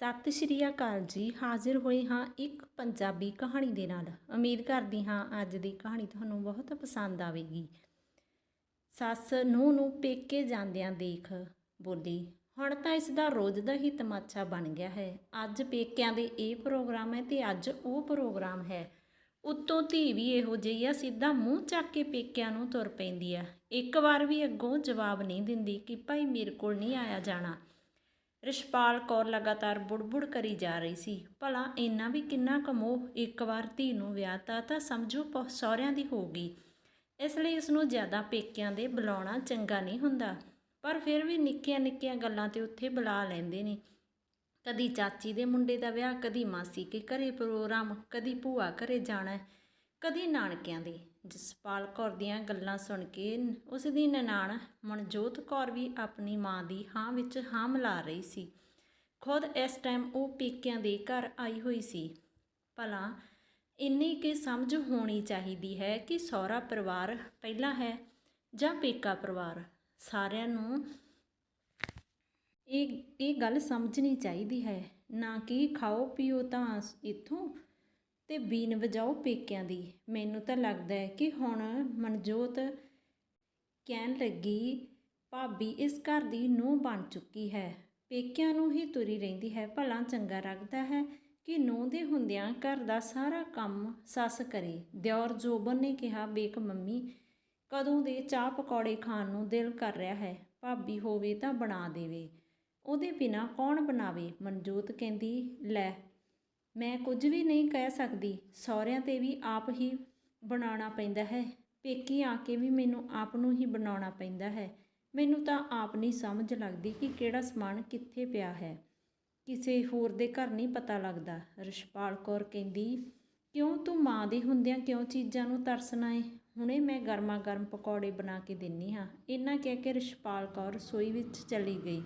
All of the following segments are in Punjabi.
ਸਤਿ ਸ਼੍ਰੀ ਅਕਾਲ ਜੀ, ਹਾਜ਼ਰ ਹੋਏ ਹਾਂ ਇੱਕ ਪੰਜਾਬੀ ਕਹਾਣੀ ਦੇ ਨਾਲ। ਉਮੀਦ ਕਰਦੀ ਹਾਂ ਅੱਜ ਦੀ ਕਹਾਣੀ ਤੁਹਾਨੂੰ ਬਹੁਤ ਪਸੰਦ ਆਵੇਗੀ। ਸੱਸ ਨੂੰ ਨੂੰ ਪੇਕੇ ਜਾਂਦਿਆਂ ਦੇਖ ਬੋਲੀ, ਹੁਣ ਤਾਂ ਇਸ ਦਾ ਰੋਜ਼ ਦਾ ਹੀ ਤਮਾਸ਼ਾ ਬਣ ਗਿਆ ਹੈ। ਅੱਜ ਪੇਕਿਆਂ ਦੇ ਇਹ ਪ੍ਰੋਗਰਾਮ ਹੈ ਤੇ ਅੱਜ ਉਹ ਪ੍ਰੋਗਰਾਮ ਹੈ। ਉੱਤੋਂ ਧੀ ਵੀ ਇਹੋ ਜਿਹੀ ਆ, ਸਿੱਧਾ ਮੂੰਹ ਚੱਕ ਕੇ ਪੇਕਿਆਂ ਨੂੰ ਤੁਰ ਪੈਂਦੀ ਆ। ਇੱਕ ਵਾਰ ਵੀ ਅੱਗੋਂ ਜਵਾਬ ਨਹੀਂ ਦਿੰਦੀ ਕਿ ਭਾਈ ਮੇਰੇ ਕੋਲ ਨਹੀਂ ਆਇਆ ਜਾਣਾ। ਰਿਸ਼ਪਾਲ ਕੌਰ ਲਗਾਤਾਰ ਬੁੜਬੁੜ ਕਰੀ ਜਾ ਰਹੀ ਸੀ। ਭਲਾ ਇੰਨਾ ਵੀ ਕਿੰਨਾ ਕਮੋਹ ਇੱਕ ਵਾਰ ਧੀ ਨੂੰ ਵਿਆਹਤਾ ਤਾਂ ਸਮਝੋ ਪ- ਸਹੁਰਿਆਂ ਦੀ ਹੋਊਗੀ ਇਸ ਲਈ ਇਸ ਨੂੰ ਜ਼ਿਆਦਾ ਪੇਕਿਆਂ ਦੇ ਬੁਲਾਉਣਾ ਚੰਗਾ ਨਹੀਂ ਹੁੰਦਾ। ਪਰ ਫਿਰ ਵੀ ਨਿੱਕੀਆਂ ਨਿੱਕੀਆਂ ਗੱਲਾਂ ਤੇ ਉੱਥੇ ਬੁਲਾ ਲੈਂਦੇ ਨੇ। ਕਦੀ ਚਾਚੀ ਦੇ ਮੁੰਡੇ ਦਾ ਵਿਆਹ, ਕਦੀ ਮਾਸੀ ਕੇ ਘਰੇ ਪ੍ਰੋਗਰਾਮ, ਕਦੀ ਭੂਆ ਘਰੇ ਜਾਣਾ, ਕਦੀ ਨਾਨਕਿਆਂ ਦੇ। ਜਸਪਾਲ ਕੌਰ ਦੀਆਂ ਗੱਲਾਂ ਸੁਣ ਕੇ ਉਸ ਦੀ ਨਨਾਣ ਮਨਜੋਤ ਕੌਰ ਵੀ ਆਪਣੀ ਮਾਂ ਦੀ ਹਾਂ ਵਿੱਚ ਹਾਂ ਮਿਲਾ ਰਹੀ ਸੀ। ਖੁਦ ਇਸ ਟਾਈਮ ਉਹ ਪੇਕਿਆਂ ਦੇ ਘਰ ਆਈ ਹੋਈ ਸੀ। ਭਲਾ ਇੰਨੀ ਕਿ ਸਮਝ ਹੋਣੀ ਚਾਹੀਦੀ ਹੈ ਕਿ ਸਹੁਰਾ ਪਰਿਵਾਰ ਪਹਿਲਾ ਹੈ ਜਾਂ ਪੇਕਾ ਪਰਿਵਾਰ? ਸਾਰਿਆਂ ਨੂੰ ਇਹ ਇਹ ਗੱਲ ਸਮਝਣੀ ਚਾਹੀਦੀ ਹੈ। ਨਾ ਕਿ ਖਾਓ ਪੀਓ ਤਾਂ ਇੱਥੋਂ ਤੇ ਬੀਨ ਵਜਾਓ ਪੇਕਿਆਂ ਦੀ। ਮੈਨੂੰ ਤਾਂ ਲੱਗਦਾ ਹੈ ਕਿ ਹੁਣ ਮਨਜੋਤ ਕਹਿਣ ਲੱਗੀ, ਭਾਬੀ, ਇਸ ਘਰ ਦੀ ਨੂੰਹ ਬਣ ਚੁੱਕੀ ਹੈ। ਪੇਕਿਆਂ ਨੂੰ ਹੀ ਤੁਰੀ ਰਹਿੰਦੀ ਹੈ। ਭਲਾ ਚੰਗਾ ਲੱਗਦਾ ਹੈ ਕਿ ਨੂੰਹ ਦੇ ਹੁੰਦਿਆਂ ਘਰ ਦਾ ਸਾਰਾ ਕੰਮ ਸੱਸ ਕਰੇ। ਦਿਓਰ ਜੋਬਨ ਨੇ ਕਿਹਾ ਬੇਕ ਮੰਮੀ, ਕਦੋਂ ਦੇ ਚਾਹ ਪਕੌੜੇ ਖਾਣ ਨੂੰ ਦਿਲ ਕਰ ਰਿਹਾ ਹੈ। ਭਾਬੀ ਹੋਵੇ ਤਾਂ ਬਣਾ ਦੇਵੇ। ਉਹਦੇ ਬਿਨਾ ਕੌਣ ਬਣਾਵੇ? ਮਨਜੋਤ ਕਹਿੰਦੀ, ਲੈ ਮੈਂ ਕੁਝ ਵੀ ਨਹੀਂ ਕਹਿ ਸਕਦੀ। ਸਹੁਰਿਆਂ ਤੇ ਵੀ ਆਪ ਹੀ ਬਣਾਉਣਾ ਪੈਂਦਾ ਹੈ। ਪੇਕੀ ਆ ਕੇ ਵੀ ਮੈਨੂੰ ਆਪ ਨੂੰ ਹੀ ਬਣਾਉਣਾ ਪੈਂਦਾ ਹੈ। ਮੈਨੂੰ ਤਾਂ ਆਪ ਨਹੀਂ ਸਮਝ ਲੱਗਦੀ ਕਿ ਕਿਹੜਾ ਸਮਾਨ ਕਿੱਥੇ ਪਿਆ ਹੈ। ਕਿਸੇ ਹੋਰ ਦੇ ਘਰ ਨਹੀਂ ਪਤਾ ਲੱਗਦਾ। ਰਿਸ਼ਪਾਲ ਕੌਰ ਕਹਿੰਦੀ, ਕਿਉਂ ਤੂੰ ਮਾਂ ਦੇ ਹੁੰਦਿਆਂ ਕਿਉਂ ਚੀਜ਼ਾਂ ਨੂੰ ਤਰਸਣਾ ਏ? ਹੁਣੇ ਮੈਂ ਗਰਮਾ ਗਰਮ ਪਕੌੜੇ ਬਣਾ ਕੇ ਦਿੰਨੀ ਹਾਂ। ਇੰਨਾ ਕਹਿ ਕੇ ਰਿਸ਼ਪਾਲ ਕੌਰ ਰਸੋਈ ਵਿੱਚ ਚਲੀ ਗਈ।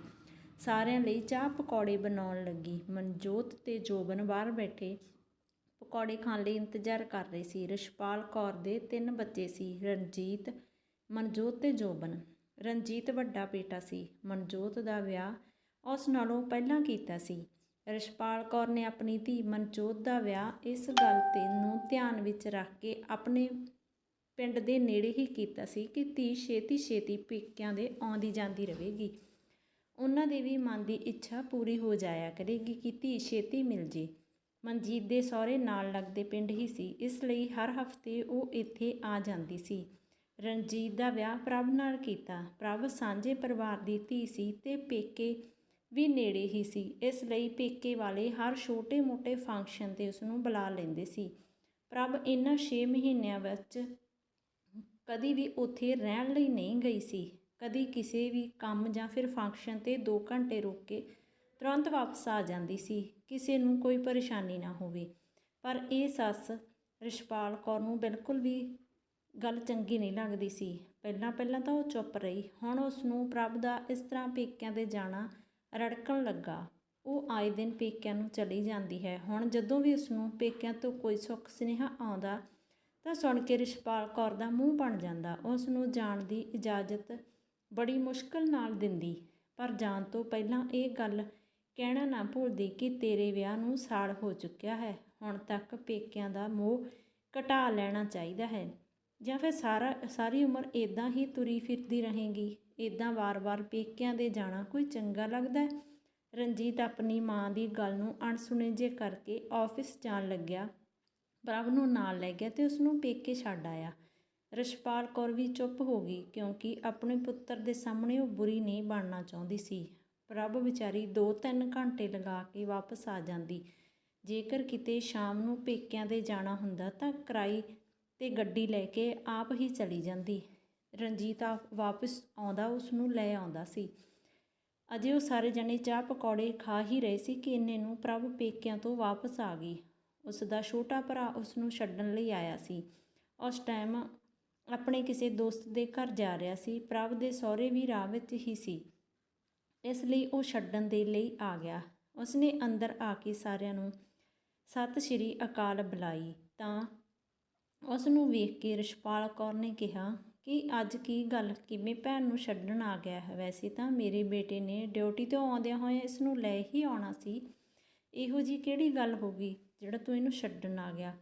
ਸਾਰਿਆਂ ਲਈ ਚਾਹ ਪਕੌੜੇ ਬਣਾਉਣ ਲੱਗੀ। ਮਨਜੋਤ ਤੇ ਜੋਬਨ ਬਾਹਰ ਬੈਠੇ। ਪਕੌੜੇ ਖਾਣ ਲਈ ਇੰਤਜ਼ਾਰ ਕਰ ਰਹੇ ਸੀ। ਰਿਸ਼ਪਾਲ ਕੌਰ ਦੇ ਤਿੰਨ ਬੱਚੇ ਸੀ, ਰਣਜੀਤ, ਮਨਜੋਤ ਤੇ ਜੋਬਨ। ਰਣਜੀਤ ਵੱਡਾ ਬੇਟਾ ਸੀ। ਮਨਜੋਤ ਦਾ ਵਿਆਹ ਉਸ ਨਾਲੋਂ ਪਹਿਲਾਂ ਕੀਤਾ ਸੀ। ਰਿਸ਼ਪਾਲ ਕੌਰ ਨੇ ਆਪਣੀ ਧੀ ਮਨਜੋਤ ਦਾ ਵਿਆਹ ਇਸ ਗੱਲ ਤੇ ਨੂੰ ਧਿਆਨ ਵਿੱਚ ਰੱਖ ਕੇ ਆਪਣੇ ਪਿੰਡ ਦੇ ਨੇੜੇ ਹੀ ਕੀਤਾ ਸੀ ਕਿ ਧੀ ਛੇਤੀ ਛੇਤੀ ਪੇਕਿਆਂ ਦੇ ਆਉਂਦੀ ਜਾਂਦੀ ਰਹੇਗੀ। ਉਹਨਾਂ ਦੇ ਵੀ ਮਨ ਦੀ ਇੱਛਾ ਪੂਰੀ ਹੋ ਜਾਇਆ ਕਰੇਗੀ ਕਿ ਧੀ ਛੇਤੀ ਮਿਲ ਜੇ। ਮਨਜੀਤ ਦੇ ਸਹੁਰੇ ਨਾਲ ਲੱਗਦੇ ਪਿੰਡ ਹੀ ਸੀ, ਇਸ ਲਈ ਹਰ ਹਫ਼ਤੇ ਉਹ ਇੱਥੇ ਆ ਜਾਂਦੀ ਸੀ। ਰਣਜੀਤ ਦਾ ਵਿਆਹ ਪ੍ਰਭ ਨਾਲ ਕੀਤਾ। ਪ੍ਰਭ ਸਾਂਝੇ ਪਰਿਵਾਰ ਦੀ ਧੀ ਸੀ ਤੇ ਪੇਕੇ ਵੀ ਨੇੜੇ ਹੀ ਸੀ, ਇਸ ਲਈ ਪੇਕੇ ਵਾਲੇ ਹਰ ਛੋਟੇ-ਮੋਟੇ ਫੰਕਸ਼ਨ ਤੇ ਉਸ ਨੂੰ ਬੁਲਾ ਲੈਂਦੇ ਸੀ। ਪ੍ਰਭ ਇਹਨਾਂ 6 ਮਹੀਨਿਆਂ ਵਿੱਚ ਕਦੀ ਵੀ ਉੱਥੇ ਰਹਿਣ ਲਈ ਨਹੀਂ ਗਈ ਸੀ। ਕਦੀ ਕਿਸੇ ਵੀ ਕੰਮ ਜਾਂ ਫਿਰ ਫੰਕਸ਼ਨ ਤੇ 2 ਘੰਟੇ ਰੁਕ ਕੇ ਤੁਰੰਤ ਵਾਪਸ ਆ ਜਾਂਦੀ ਸੀ, ਕਿਸੇ ਨੂੰ ਕੋਈ ਪਰੇਸ਼ਾਨੀ ਨਾ ਹੋਵੇ। ਪਰ ਇਹ ਸੱਸ ਰਿਸ਼ਪਾਲ ਕੌਰ ਨੂੰ ਬਿਲਕੁਲ ਵੀ ਗੱਲ ਚੰਗੀ ਨਹੀਂ ਲੱਗਦੀ ਸੀ। ਪਹਿਲਾਂ ਪਹਿਲਾਂ ਤਾਂ ਉਹ ਚੁੱਪ ਰਹੀ, ਹੁਣ ਉਸ ਨੂੰ ਪ੍ਰਭ ਦਾ ਇਸ ਤਰ੍ਹਾਂ ਪੇਕਿਆਂ ਦੇ ਜਾਣਾ ਰੜਕਣ ਲੱਗਾ। ਉਹ ਆਏ ਦਿਨ ਪੇਕਿਆਂ ਨੂੰ ਚਲੀ ਜਾਂਦੀ ਹੈ। ਹੁਣ ਜਦੋਂ ਵੀ ਉਸ ਨੂੰ ਪੇਕਿਆਂ ਤੋਂ ਕੋਈ ਸੁੱਖ ਸੁਨੇਹਾ ਆਉਂਦਾ ਤਾਂ ਸੁਣ ਕੇ ਰਿਸ਼ਪਾਲ ਕੌਰ ਦਾ ਮੂੰਹ ਬਣ ਜਾਂਦਾ। ਉਸ ਨੂੰ ਜਾਣ ਦੀ ਇਜਾਜ਼ਤ ਬੜੀ ਮੁਸ਼ਕਲ ਨਾਲ ਦਿੰਦੀ। ਪਰ ਜਾਣ ਤੋਂ ਪਹਿਲਾਂ ਇਹ ਗੱਲ ਕਹਿਣਾ ਨਾ ਭੁੱਲਦੀ ਕਿ ਤੇਰੇ ਵਿਆਹ ਨੂੰ ਸਾਲ ਹੋ ਚੁੱਕਿਆ ਹੈ। ਹੁਣ ਤੱਕ ਪੇਕਿਆਂ ਦਾ ਮੋਹ ਘਟਾ ਲੈਣਾ ਚਾਹੀਦਾ ਹੈ। ਜਾਂ ਫਿਰ ਸਾਰਾ, ਸਾਰੀ ਉਮਰ ਇਦਾਂ ਹੀ ਤੁਰੀ ਫਿਰਦੀ ਰਹੇਗੀ। ਇਦਾਂ ਵਾਰ-ਵਾਰ ਪੇਕਿਆਂ ਦੇ ਜਾਣਾ ਕੋਈ ਚੰਗਾ ਲੱਗਦਾ ਰਣਜੀਤ ਆਪਣੀ ਮਾਂ ਦੀ ਗੱਲ ਨੂੰ ਅਣਸੁਣੇ ਜੇ ਕਰਕੇ ਆਫਿਸ ਜਾਣ ਲੱਗਿਆ। ਪ੍ਰਭ ਨੂੰ ਨਾਲ ਲੈ ਗਿਆ ਤੇ ਉਸ ਨੂੰ ਪੇਕੇ ਛੱਡ ਆਇਆ। ਰਛਪਾਲ ਕੌਰ ਵੀ ਚੁੱਪ ਹੋ ਗਈ ਕਿਉਂਕਿ ਆਪਣੇ ਪੁੱਤਰ ਦੇ ਸਾਹਮਣੇ ਉਹ ਬੁਰੀ ਨਹੀਂ ਬਣਨਾ ਚਾਹੁੰਦੀ ਸੀ। ਪ੍ਰਭ ਵਿਚਾਰੀ 2-3 ਘੰਟੇ ਲਗਾ ਕੇ ਵਾਪਸ ਆ ਜਾਂਦੀ। ਜੇਕਰ ਕਿਤੇ ਸ਼ਾਮ ਨੂੰ ਪੇਕਿਆਂ ਦੇ ਜਾਣਾ ਹੁੰਦਾ ਤਾਂ ਕਿਰਾਈ ਤੇ ਗੱਡੀ ਲੈ ਕੇ ਆਪ ਹੀ ਚਲੀ ਜਾਂਦੀ। ਰਣਜੀਤ ਆਪ ਵਾਪਸ ਆਉਂਦਾ, ਉਸ ਨੂੰ ਲੈ ਆਉਂਦਾ ਸੀ। ਅਜੇ ਉਹ ਸਾਰੇ ਜਣੇ ਚਾਹ ਪਕੌੜੇ ਖਾ ਹੀ ਰਹੇ ਸੀ ਕਿ ਇੰਨੇ ਨੂੰ ਪ੍ਰਭ ਪੇਕਿਆਂ ਤੋਂ ਵਾਪਸ ਆ ਗਈ। ਉਸ ਦਾ ਛੋਟਾ ਭਰਾ ਉਸ ਨੂੰ ਛੱਡਣ ਲਈ ਆਇਆ ਸੀ। ਉਸ ਟਾਈਮ ਆਪਣੇ ਕਿਸੇ ਦੋਸਤ ਦੇ ਘਰ ਜਾ ਰਿਹਾ ਸੀ, ਪ੍ਰਭ ਦੇ ਸਹੁਰੇ ਵੀ ਰਾਹ ਵਿੱਚ ਹੀ ਸੀ। ਇਸ ਲਈ ਉਹ ਛੱਡਣ ਦੇ ਲਈ ਆ ਗਿਆ। ਉਸਨੇ ਅੰਦਰ ਆ ਕੇ ਸਾਰਿਆਂ ਨੂੰ ਸਤਿ ਸ਼੍ਰੀ ਅਕਾਲ ਬੁਲਾਈ ਤਾਂ ਉਸ ਨੂੰ ਵੇਖ ਕੇ ਰਿਸ਼ਪਾਲ ਕੌਰ ਨੇ ਕਿਹਾ, ਕਿ ਅੱਜ ਕੀ ਗੱਲ? ਕਿਵੇਂ ਭੈਣ ਨੂੰ ਛੱਡਣ ਆ ਗਿਆ ਹੈ? ਵੈਸੇ ਤਾਂ ਮੇਰੇ ਬੇਟੇ ਨੇ ਡਿਊਟੀ ਤੋਂ ਆਉਂਦਿਆਂ ਹੋਏ ਇਸ ਨੂੰ ਲੈ ਹੀ ਆਉਣਾ ਸੀ। ਇਹੋ ਜੀ ਕਿਹੜੀ ਗੱਲ ਹੋ ਗਈ ਜਿਹੜਾ ਤੂੰ ਇਹਨੂੰ ਛੱਡਣ ਆ ਗਿਆ?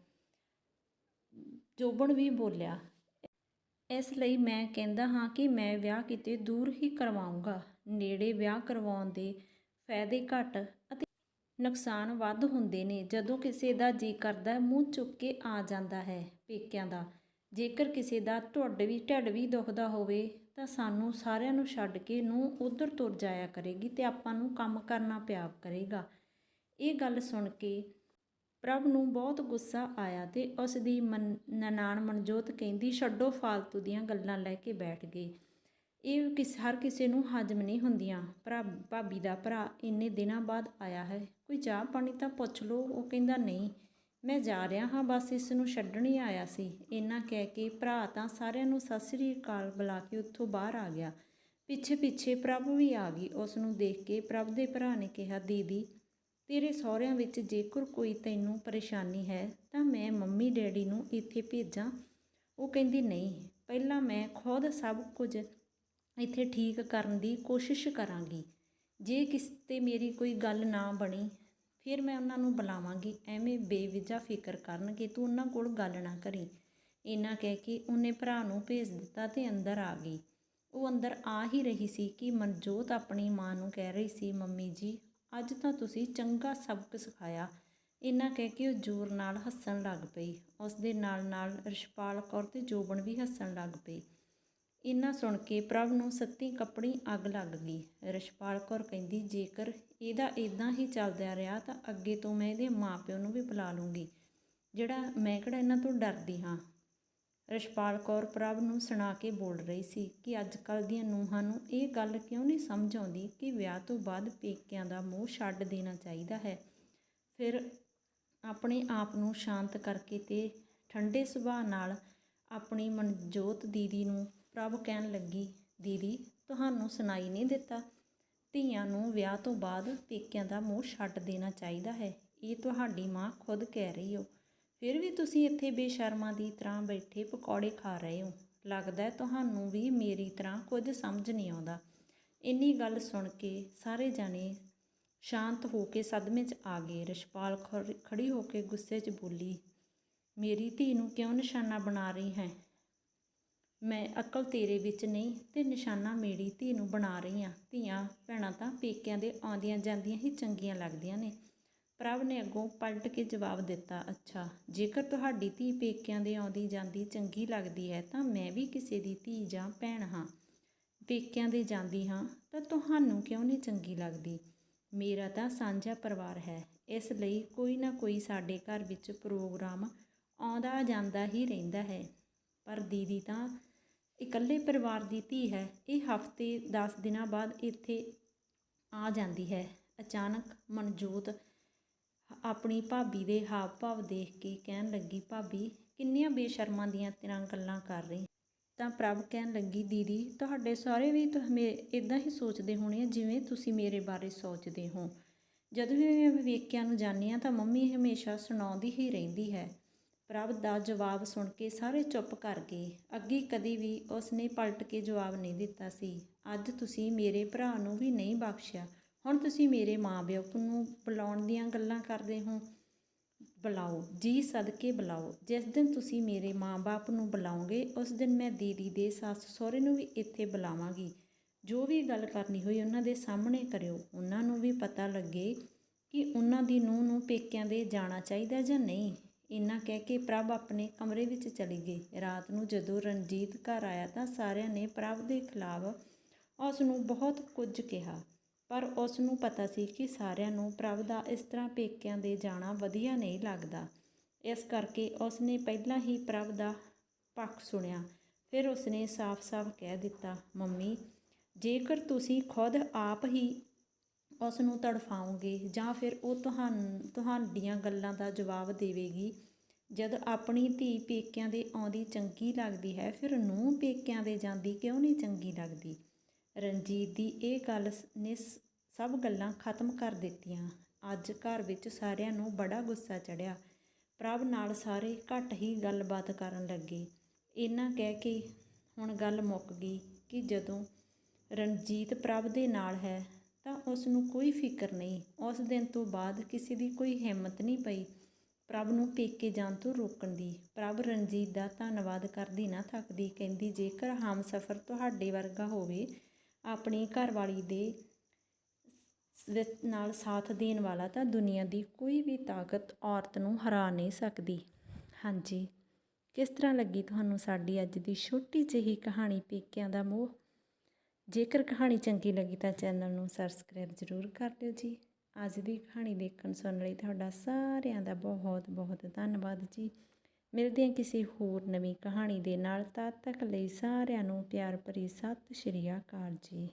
ਜੋਬਨ ਵੀ ਬੋਲਿਆ ਇਸ ਲਈ ਮੈਂ ਕਹਿੰਦਾ ਹਾਂ ਕਿ ਮੈਂ ਵਿਆਹ ਕਿਤੇ ਦੂਰ ਹੀ ਕਰਵਾਉਂਗਾ। ਨੇੜੇ ਵਿਆਹ ਕਰਵਾਉਣ ਦੇ ਫਾਇਦੇ ਘੱਟ ਅਤੇ ਨੁਕਸਾਨ ਵੱਧ ਹੁੰਦੇ ਨੇ। ਜਦੋਂ ਕਿਸੇ ਦਾ ਜੀ ਕਰਦਾ, ਮੂੰਹ ਚੁੱਕ ਕੇ ਆ ਜਾਂਦਾ ਹੈ ਪੇਕਿਆਂ ਦਾ। ਜੇਕਰ ਕਿਸੇ ਦਾ ਢੁੱਡ ਵੀ ਢਿੱਡ ਵੀ ਦੁਖਦਾ ਹੋਵੇ, ਤਾਂ ਸਾਨੂੰ ਸਾਰਿਆਂ ਨੂੰ ਛੱਡ ਕੇ ਨੂੰ ਉਧਰ ਤੁਰ ਜਾਇਆ ਕਰੇਗੀ ਤੇ ਆਪਾਂ ਨੂੰ ਕੰਮ ਕਰਨਾ ਪਿਆ ਕਰੇਗਾ। ਇਹ ਗੱਲ ਸੁਣ ਕੇ ਪ੍ਰਭ ਨੂੰ ਬਹੁਤ ਗੁੱਸਾ ਆਇਆ ਤੇ ਉਸ ਦੀ ਮਨ- ਨਨਾਣ ਮਨਜੋਤ ਕਹਿੰਦੀ, ਛੱਡੋ ਫਾਲਤੂ ਦੀਆਂ ਗੱਲਾਂ ਲੈ ਕੇ ਬੈਠ ਗਏ। ਇਹ ਕਿਸ, ਹਰ ਕਿਸੇ ਨੂੰ ਹਜਮ ਨਹੀਂ ਹੁੰਦੀਆਂ। ਭਰਾ ਭਾਬੀ ਦਾ ਭਰਾ ਇੰਨੇ ਦਿਨਾਂ ਬਾਅਦ ਆਇਆ ਹੈ। ਕੋਈ ਚਾਹ ਪਾਣੀ ਤਾਂ ਪੁੱਛ ਲਓ। ਉਹ ਕਹਿੰਦਾ, ਨਹੀਂ, ਮੈਂ ਜਾ ਰਿਹਾ ਹਾਂ। ਬਸ ਇਸ ਨੂੰ ਛੱਡਣ ਹੀ ਆਇਆ ਸੀ। ਇੰਨਾ ਕਹਿ ਕੇ ਭਰਾ ਤਾਂ ਸਾਰਿਆਂ ਨੂੰ ਸਤਿ ਸ੍ਰੀ ਅਕਾਲ ਬੁਲਾ ਕੇ ਉੱਥੋਂ ਬਾਹਰ ਆ ਗਿਆ। ਪਿੱਛੇ ਪਿੱਛੇ ਪ੍ਰਭ ਵੀ ਆ ਗਈ। ਉਸ ਨੂੰ ਦੇਖ ਕੇ ਪ੍ਰਭ ਦੇ ਭਰਾ ਨੇ ਕਿਹਾ, ਦੀਦੀ ਤੇਰੇ ਸਹੁਰਿਆਂ ਵਿੱਚ ਜੇਕਰ ਕੋਈ ਤੈਨੂੰ ਪਰੇਸ਼ਾਨੀ ਹੈ, ਤਾਂ ਮੈਂ ਮੰਮੀ ਡੈਡੀ ਨੂੰ ਇੱਥੇ ਭੇਜਾਂ। ਉਹ ਕਹਿੰਦੀ, ਨਹੀਂ, ਪਹਿਲਾਂ ਮੈਂ ਖੁਦ ਸਭ ਕੁਝ ਇੱਥੇ ਠੀਕ ਕਰਨ ਦੀ ਕੋਸ਼ਿਸ਼ ਕਰਾਂਗੀ। ਜੇ ਕਿਸ ਤੇ ਮੇਰੀ ਕੋਈ ਗੱਲ ਨਾ ਬਣੀ, ਫਿਰ ਮੈਂ ਉਹਨਾਂ ਨੂੰ ਬੁਲਾਵਾਂਗੀ। ਐਵੇਂ ਬੇਵਜ੍ਹਾ ਫਿਕਰ ਕਰਨ ਕਿ ਤੂੰ ਉਹਨਾਂ ਕੋਲ ਗੱਲ ਨਾ ਕਰੀ। ਇੰਨਾ ਕਹਿ ਕੇ ਉਹਨੇ ਭਰਾ ਨੂੰ ਭੇਜ ਦਿੱਤਾ ਤੇ ਅੰਦਰ ਆ ਗਈ। ਉਹ ਅੰਦਰ ਆ ਹੀ ਰਹੀ ਸੀ ਕਿ ਮਨਜੋਤ ਆਪਣੀ ਮਾਂ ਨੂੰ ਕਹਿ ਰਹੀ ਸੀ, ਮੰਮੀ ਜੀ ਅੱਜ ਤਾਂ ਤੁਸੀਂ ਚੰਗਾ ਸਬਕ ਸਿਖਾਇਆ। ਇੰਨਾ ਕਹਿ ਕੇ ਉਹ ਜ਼ੋਰ ਨਾਲ ਹੱਸਣ ਲੱਗ ਪਈ। ਉਸ ਦੇ ਨਾਲ ਨਾਲ ਰਿਸ਼ਪਾਲ ਕੌਰ ਤੇ ਜੋਬਨ ਵੀ ਹੱਸਣ ਲੱਗ ਪਈ ਇੰਨਾ ਸੁਣ ਕੇ ਪ੍ਰਭ ਨੂੰ ਸੱਤੀ ਕੱਪੜੀ ਅੱਗ ਲੱਗ ਗਈ। ਰਿਸ਼ਪਾਲ ਕੌਰ ਕਹਿੰਦੀ, ਜੇਕਰ ਇਹਦਾ ਇਦਾਂ ਹੀ ਚੱਲਦਾ ਰਿਹਾ ਤਾਂ ਅੱਗੇ ਤੋਂ ਮੈਂ ਇਹਦੇ ਮਾਪਿਓ ਨੂੰ ਵੀ ਬੁਲਾ ਲੂੰਗੀ। ਜਿਹੜਾ ਮੈਂ ਕਿਹੜਾ ਇਹਨਾਂ ਤੋਂ ਡਰਦੀ ਹਾਂ। ਰਿਸ਼ਪਾਲ ਕੌਰ ਪ੍ਰਭ ਨੂੰ ਸੁਣਾ ਕੇ ਬੋਲ ਰਹੀ ਸੀ ਕਿ ਅੱਜ ਕੱਲ੍ਹ ਦੀਆਂ ਨੂੰਹਾਂ ਨੂੰ ਇਹ ਗੱਲ ਕਿਉਂ ਨਹੀਂ ਸਮਝ ਆਉਂਦੀ ਕਿ ਵਿਆਹ ਤੋਂ ਬਾਅਦ ਪੇਕਿਆਂ ਦਾ ਮੋਹ ਛੱਡ ਦੇਣਾ ਚਾਹੀਦਾ ਹੈ। ਫਿਰ ਆਪਣੇ ਆਪ ਨੂੰ ਸ਼ਾਂਤ ਕਰਕੇ ਤੇ ਠੰਡੇ ਸੁਭਾਅ ਨਾਲ ਆਪਣੀ ਮਨਜੋਤ ਦੀਦੀ ਨੂੰ ਪ੍ਰਭ ਕਹਿਣ ਲੱਗੀ, ਦੀਦੀ, ਤੁਹਾਨੂੰ ਸੁਣਾਈ ਨਹੀਂ ਦਿੱਤਾ। ਧੀਆਂ ਨੂੰ ਵਿਆਹ ਤੋਂ ਬਾਅਦ ਪੇਕਿਆਂ ਦਾ ਮੋਹ ਛੱਡ ਦੇਣਾ ਚਾਹੀਦਾ ਹੈ। ਇਹ ਤੁਹਾਡੀ ਮਾਂ ਖੁਦ ਕਹਿ ਰਹੀ ਹੋ ਫਿਰ ਵੀ ਤੁਸੀਂ ਇੱਥੇ ਬੇਸ਼ਰਮਾਂ ਦੀ ਤਰ੍ਹਾਂ ਬੈਠੇ ਪਕੌੜੇ ਖਾ ਰਹੇ ਹੋ। ਲੱਗਦਾ ਤੁਹਾਨੂੰ ਵੀ ਮੇਰੀ ਤਰ੍ਹਾਂ ਕੁਝ ਸਮਝ ਨਹੀਂ ਆਉਂਦਾ। ਇੰਨੀ ਗੱਲ ਸੁਣ ਕੇ ਸਾਰੇ ਜਾਣੇ ਸ਼ਾਂਤ ਹੋ ਕੇ ਸਦਮੇ 'ਚ ਆ ਗਏ। ਰਿਸ਼ਪਾਲ ਖੜ- ਖੜੀ ਹੋ ਕੇ ਗੁੱਸੇ 'ਚ ਬੋਲੀ, ਮੇਰੀ ਧੀ ਨੂੰ ਕਿਉਂ ਨਿਸ਼ਾਨਾ ਬਣਾ ਰਹੀ ਹੈ? ਮੈਂ ਅਕਲ ਤੇਰੇ ਵਿੱਚ ਨਹੀਂ ਤੇ ਨਿਸ਼ਾਨਾ ਮੇਰੀ ਧੀ ਨੂੰ ਬਣਾ ਰਹੀ ਹਾਂ ਧੀਆਂ ਭੈਣਾਂ ਤਾਂ ਪੇਕਿਆਂ ਦੇ ਆਉਂਦੀਆਂ ਜਾਂਦੀਆਂ ਹੀ ਚੰਗੀਆਂ ਲੱਗਦੀਆਂ ਨੇ। ਪ੍ਰਭ ਨੇ ਅੱਗੋਂ ਪਲਟ ਕੇ ਜਵਾਬ ਦਿੱਤਾ, ਅੱਛਾ, ਜੇਕਰ ਤੁਹਾਡੀ ਧੀ ਪੇਕਿਆਂ ਦੇ ਆਉਂਦੀ ਜਾਂਦੀ ਚੰਗੀ ਲੱਗਦੀ ਹੈ, ਤਾਂ ਮੈਂ ਵੀ ਕਿਸੇ ਦੀ ਧੀ ਜਾਂ ਭੈਣ ਹਾਂ। ਪੇਕਿਆਂ ਦੇ ਜਾਂਦੀ ਹਾਂ, ਤਾਂ ਤੁਹਾਨੂੰ ਕਿਉਂ ਨਹੀਂ ਚੰਗੀ ਲੱਗਦੀ? ਮੇਰਾ ਤਾਂ ਸਾਂਝਾ ਪਰਿਵਾਰ ਹੈ। ਇਸ ਲਈ ਕੋਈ ਨਾ ਕੋਈ ਸਾਡੇ ਘਰ ਵਿੱਚ ਪ੍ਰੋਗਰਾਮ ਆਉਂਦਾ ਜਾਂਦਾ ਹੀ ਰਹਿੰਦਾ ਹੈ। ਪਰ ਦੀਦੀ ਤਾਂ ਇਕੱਲੇ ਪਰਿਵਾਰ ਦੀ ਧੀ ਹੈ। ਇਹ ਹਫ਼ਤੇ 10 ਦਿਨਾਂ ਬਾਅਦ ਇੱਥੇ ਆ ਜਾਂਦੀ ਹੈ। ਅਚਾਨਕ ਮਨਜੋਤ ਆਪਣੀ ਭਾਬੀ ਦੇ ਹਾਵ ਭਾਵ ਦੇਖ ਕੇ ਕਹਿਣ ਲੱਗੀ, ਭਾਬੀ, ਕਿੰਨੀਆਂ ਬੇਸ਼ਰਮਾਂ ਦੀਆਂ ਤੇਰਾਂ ਗੱਲਾਂ ਕਰ ਰਹੀ ਤਾਂ ਪ੍ਰਭ ਕਹਿਣ ਲੱਗੀ, ਦੀਦੀ, ਤੁਹਾਡੇ ਸਾਰੇ ਵੀ ਤਾਂ ਮੇ ਇਦਾਂ ਹੀ ਸੋਚਦੇ ਹੋਣੇ ਜਿਵੇਂ ਤੁਸੀਂ ਮੇਰੇ ਬਾਰੇ ਸੋਚਦੇ ਹੋ। ਜਦੋਂ ਵੀ ਮੈਂ ਵੇਖਿਆਂ ਨੂੰ ਜਾਂਦੀ ਹਾਂ ਤਾਂ ਮੰਮੀ ਹਮੇਸ਼ਾ ਸੁਣਾਉਂਦੀ ਹੀ ਰਹਿੰਦੀ ਹੈ। ਪ੍ਰਭ ਦਾ ਜਵਾਬ ਸੁਣ ਕੇ ਸਾਰੇ ਚੁੱਪ ਕਰ ਗਏ। ਅੱਗੇ ਕਦੀ ਵੀ ਉਸਨੇ ਪਲਟ ਕੇ ਜਵਾਬ ਨਹੀਂ ਦਿੱਤਾ ਸੀ। ਅੱਜ ਤੁਸੀਂ ਮੇਰੇ ਭਰਾ ਨੂੰ ਵੀ ਨਹੀਂ ਬਖਸ਼ਿਆ। ਹੁਣ ਤੁਸੀਂ ਮੇਰੇ ਮਾਂ-ਪਿਓ ਨੂੰ ਬੁਲਾਉਣ ਦੀਆਂ ਗੱਲਾਂ ਕਰਦੇ ਹੋ। ਬੁਲਾਓ, ਜੀ ਸਦਕੇ ਬੁਲਾਓ। ਜਿਸ ਦਿਨ ਤੁਸੀਂ ਮੇਰੇ ਮਾਂ-ਬਾਪ ਨੂੰ ਬੁਲਾਓਗੇ, ਉਸ ਦਿਨ ਮੈਂ ਦੀਦੀ ਦੇ ਸੱਸ ਸਹੁਰੇ ਨੂੰ ਵੀ ਇੱਥੇ ਬੁਲਾਵਾਂਗੀ। ਜੋ ਵੀ ਗੱਲ ਕਰਨੀ ਹੋਈ ਉਹਨਾਂ ਦੇ ਸਾਹਮਣੇ ਕਰਿਓ। ਉਹਨਾਂ ਨੂੰ ਵੀ ਪਤਾ ਲੱਗੇ ਕਿ ਉਹਨਾਂ ਦੀ ਨੂੰਹ ਨੂੰ ਪੇਕਿਆਂ ਦੇ ਜਾਣਾ ਚਾਹੀਦਾ ਜਾਂ ਨਹੀਂ। ਇੰਨਾ ਕਹਿ ਕੇ ਪ੍ਰਭ ਆਪਣੇ ਕਮਰੇ ਵਿੱਚ ਚਲੀ ਗਈ ਰਾਤ ਨੂੰ ਜਦੋਂ ਰਣਜੀਤ ਘਰ ਆਇਆ ਤਾਂ ਸਾਰਿਆਂ ਨੇ ਪ੍ਰਭ ਦੇ ਖਿਲਾਫ ਉਸ ਨੂੰ ਬਹੁਤ ਕੁਝ ਕਿਹਾ। ਪਰ ਉਸ ਨੂੰ ਪਤਾ ਸੀ ਕਿ ਸਾਰਿਆਂ ਨੂੰ ਪ੍ਰਭ ਦਾ ਇਸ ਤਰ੍ਹਾਂ ਪੇਕਿਆਂ ਦੇ ਜਾਣਾ ਵਧੀਆ ਨਹੀਂ ਲੱਗਦਾ। ਇਸ ਕਰਕੇ ਉਸ ਨੇ ਪਹਿਲਾਂ ਹੀ ਪ੍ਰਭ ਦਾ ਪੱਖ ਸੁਣਿਆ। ਫਿਰ ਉਸ ਨੇ ਸਾਫ਼-ਸਾਫ਼ ਕਹਿ ਦਿੱਤਾ, ਮੰਮੀ, ਜੇਕਰ ਤੁਸੀਂ ਖੁਦ ਆਪ ਹੀ ਉਸ ਨੂੰ ਤੜਫਾਓਗੇ ਜਾਂ ਫਿਰ ਉਹ ਤੁਹਾਨੂੰ, ਤੁਹਾਡੀਆਂ ਗੱਲਾਂ ਦਾ ਜਵਾਬ ਦੇਵੇਗੀ, ਜਦ ਆਪਣੀ ਧੀ ਪੇਕਿਆਂ ਦੇ ਆਉਂਦੀ ਚੰਗੀ ਲੱਗਦੀ ਹੈ, ਫਿਰ ਨੂੰ ਪੇਕਿਆਂ ਦੇ ਜਾਂਦੀ ਕਿਉਂ ਨਹੀਂ ਚੰਗੀ ਲੱਗਦੀ? ਰਣਜੀਤ ਦੀ ਇਹ ਗੱਲ ਨੇ ਸਭ ਗੱਲਾਂ ਖਤਮ ਕਰ ਦਿੱਤੀਆਂ। ਅੱਜ ਘਰ ਵਿੱਚ ਸਾਰਿਆਂ ਨੂੰ ਬੜਾ ਗੁੱਸਾ ਚੜਿਆ ਪ੍ਰਭ ਨਾਲ ਸਾਰੇ ਘੱਟ ਹੀ ਗੱਲਬਾਤ ਕਰਨ ਲੱਗੇ। ਇਹਨਾਂ ਕਹਿ ਕੇ ਹੁਣ ਗੱਲ ਮੁੱਕ ਗਈ ਕਿ ਜਦੋਂ ਰਣਜੀਤ ਪ੍ਰਭ ਦੇ ਨਾਲ ਹੈ, ਤਾਂ ਉਸ ਨੂੰ ਕੋਈ ਫਿਕਰ ਨਹੀਂ। ਉਸ ਦਿਨ ਤੋਂ ਬਾਅਦ ਕਿਸੇ ਦੀ ਕੋਈ ਹਿੰਮਤ ਨਹੀਂ ਪਈ ਪ੍ਰਭ ਨੂੰ ਪੇਕੇ ਜਾਣ ਤੋਂ ਰੋਕਣ ਦੀ। ਪ੍ਰਭ ਰਣਜੀਤ ਦਾ ਧੰਨਵਾਦ ਕਰਦੀ ਨਾ ਥੱਕਦੀ, ਕਹਿੰਦੀ, ਜੇਕਰ ਹਮਸਫਰ ਤੁਹਾਡੇ ਵਰਗਾ ਹੋਵੇ ਆਪਣੀ ਘਰਵਾਲੀ ਦੇ ਵਿੱਚ ਨਾਲ ਸਾਥ ਦੇਣ ਵਾਲਾ ਤਾਂ ਦੁਨੀਆ ਦੀ ਕੋਈ ਵੀ ਤਾਕਤ ਔਰਤ ਨੂੰ ਹਰਾ ਨਹੀਂ ਸਕਦੀ। ਹਾਂਜੀ। ਕਿਸ ਤਰ੍ਹਾਂ ਲੱਗੀ ਤੁਹਾਨੂੰ ਸਾਡੀ ਅੱਜ ਦੀ ਛੋਟੀ ਜਿਹੀ ਕਹਾਣੀ ਪੇਕਿਆਂ ਦਾ ਮੋਹ? ਜੇਕਰ ਕਹਾਣੀ ਚੰਗੀ ਲੱਗੀ ਤਾਂ ਚੈਨਲ ਨੂੰ ਸਬਸਕ੍ਰਾਈਬ ਜ਼ਰੂਰ ਕਰ ਲਿਓ ਜੀ। ਅੱਜ ਦੀ ਕਹਾਣੀ ਦੇਖਣ ਸੁਣਨ ਲਈ ਤੁਹਾਡਾ ਸਾਰਿਆਂ ਦਾ ਬਹੁਤ ਬਹੁਤ ਧੰਨਵਾਦ ਜੀ। ਮਿਲਦੇ ਹਾਂ ਕਿਸੇ ਹੋਰ ਨਵੀਂ ਕਹਾਣੀ ਦੇ ਨਾਲ, ਤਦ ਤੱਕ ਲਈ ਸਾਰਿਆਂ ਨੂੰ ਪਿਆਰ ਭਰੀ ਸਤਿ ਸ਼੍ਰੀ ਅਕਾਲ ਜੀ।